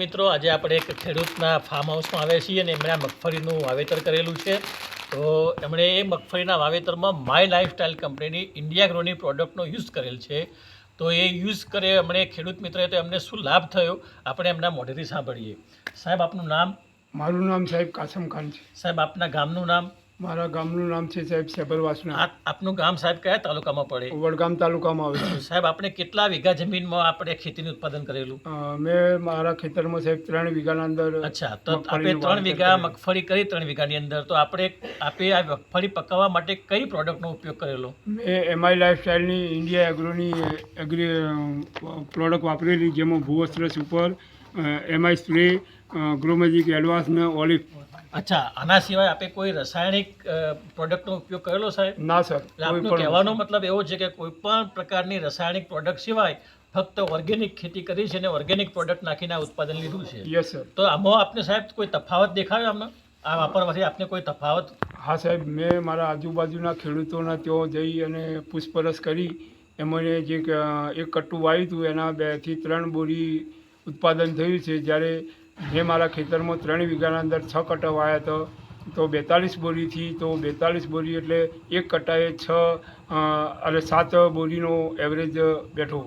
મિત્રો આજે આપણે એક ખેડૂતના ફાર્મ હાઉસમાં આવ્યા છીએ અને એમણે આ મગફળીનું વાવેતર કરેલું છે. તો એમણે એ મગફળીના વાવેતરમાં માય લાઈફસ્ટાઈલ કંપનીની ઇન્ડિયા ગ્રોની પ્રોડક્ટનો યુઝ કરેલ છે. તો એ યુઝ કરે એમણે ખેડૂત મિત્રએ તો એમને શું લાભ થયો? આપણે એમના મોઢેથી સાંભળીએ. સાહેબ આપનું નામ? મારું નામ સાહેબ કાસમ ખાન છે. સાહેબ આપના ગામનું નામ? મારા ગામનું નામ છે સાહેબ સેબરવાસના આ આપનું ગામ સાહેબ કયા તાલુકામાં પડે? વડગામ તાલુકામાં આવે છે. સાહેબ આપણે કેટલા વીઘા જમીનમાં આપણે ખેતીનું ઉત્પાદન કરેલું? મેં મારા ખેતરમાં સાહેબ ત્રણ વીઘાના અંદર અચ્છા તો આપણે ત્રણ વીઘા મગફળી કરી ત્રણ વીઘાની અંદર. તો આપણે આપે આ મગફળી પકાવવા માટે કઈ પ્રોડક્ટનો ઉપયોગ કરેલો? મેં એમઆઈ લાઈફસ્ટાઈલની ઇન્ડિયા એગ્રોની એગ્રી પ્રોડક્ટ વાપરેલી જેમાં ભૂવસ્ત્ર super MI spray grow magic advance ને ઓલિવ અચ્છા આના સિવાય આપે કોઈ રાસાયણિક પ્રોડક્ટનો ઉપયોગ કરેલો સાહેબ? ના સર આપનો કહેવાનો મતલબ એવો છે કે કોઈ પણ પ્રકારની રાસાયણિક પ્રોડક્ટ સિવાય ફક્ત ઓર્ગેનિક ખેતી કરી છે અને ઓર્ગેનિક પ્રોડક્ટ નાખીને આ ઉત્પાદન લીધું છે. યસ સર તો આમાં આપને સાહેબ કોઈ તફાવત દેખાયો આમાં આ વાપરવાથી આપને કોઈ તફાવત? હા સાહેબ મેં મારા આજુબાજુના ખેડૂતોના ત્યાં જઈ અને પૂછપરછ કરી. એમને જે એક કટ્ટું વાવ્યું હતું એના બેથી ત્રણ બોરી ઉત્પાદન થયું છે. જ્યારે મેં મારા ખેતરમાં ત્રણ વીઘાના અંદર છ કટા વાયા તો તો બેતાલીસ બોરીથી તો બેતાલીસ બોરી એટલે એક કટાએ છ અને સાત બોરીનો એવરેજ બેઠો.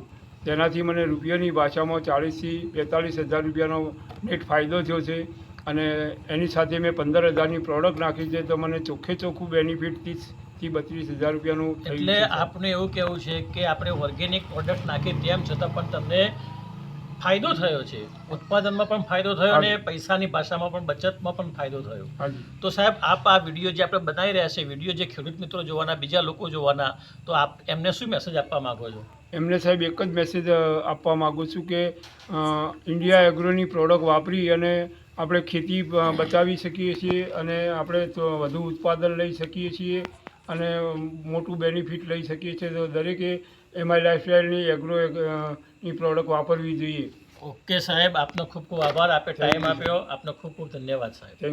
તેનાથી મને રૂપિયાની ભાષામાં ચાળીસથી બેતાલીસ હજાર રૂપિયાનો નેટ ફાયદો થયો છે. અને એની સાથે મેં પંદર હજારની પ્રોડક્ટ નાખી છે તો મને ચોખ્ખે ચોખ્ખું બેનિફિટ ત્રીસથી બત્રીસ હજાર રૂપિયાનું એટલે આપને એવું કહેવું છે કે આપણે ઓર્ગેનિક પ્રોડક્ટ નાખી તેમ છતાં પણ તમને ફાયદો થયો છે. ઉત્પાદનમાં પણ ફાયદો થયો અને પૈસાની ભાષામાં પણ બચતમાં પણ ફાયદો થયો. તો સાહેબ આપ આ વીડિયો જે આપણે બનાવી રહ્યા છે વીડિયો જે ખેડૂત મિત્રો જોવાના બીજા લોકો જોવાના તો આપ એમને શું મેસેજ આપવા માગો છો? એમને સાહેબ એક જ મેસેજ આપવા માગું છું કે ઇન્ડિયા એગ્રોની પ્રોડક્ટ વાપરી અને આપણે ખેતી બચાવી શકીએ છીએ અને આપણે વધુ ઉત્પાદન લઈ શકીએ છીએ અને મોટું બેનિફિટ લઈ શકીએ છીએ. તો દરેકે એમઆઈ લાઇફસ્ટાઈલની એગ્રો ની પ્રોડક્ટ વાપરવી જોઈએ. ઓકે સાહેબ આપનો ખૂબ ખૂબ આભાર. આપે ટાઈમ આપ્યો. આપનો ખૂબ ખૂબ ધન્યવાદ સાહેબ. થેન્ક